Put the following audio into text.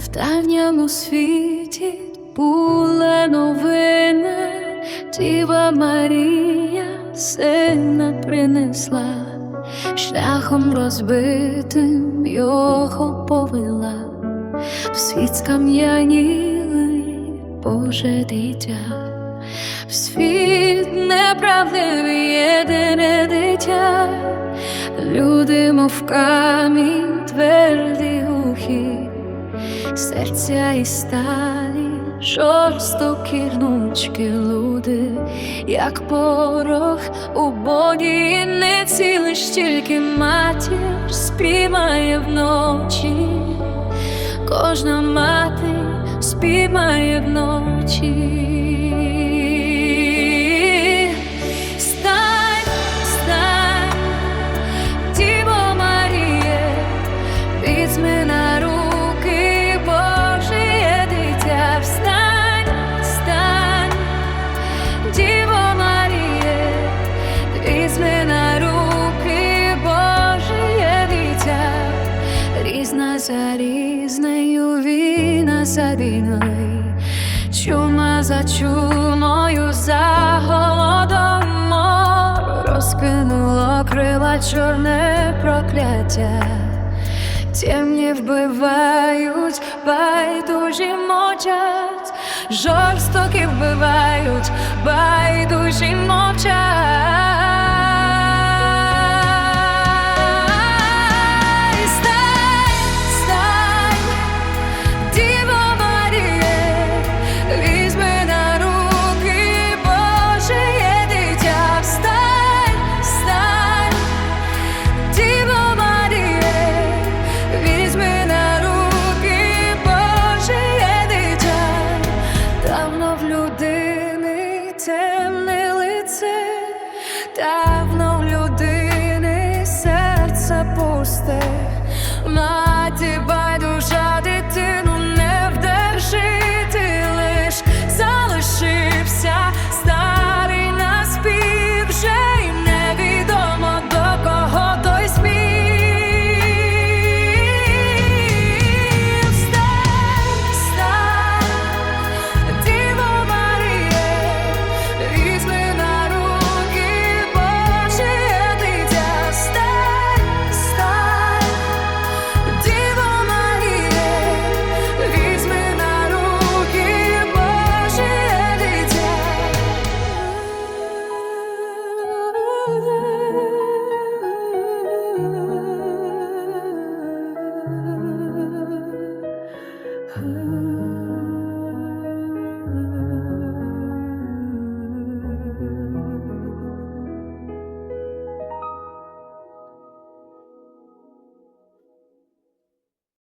цілому світі була новина, Діва Марія сина принесла, шляхом розбитим його повела, в світ скам'яніли Боже дитя, в світ неправдивий єдине дитя, люди, мов камінь, тверді глухі, серця і сталі, жорстокі гнучки люди, як порох у боді, не цілиш тільки матір спіймає вночі, кожна мати спіймає вночі. Різною, війна за війною, чума за чумою, за голодомор розкинуло крила чорне прокляття. Темні вбивають, байдужі мовчать, жорстокі вбивають, давно в людини серце пусте, маті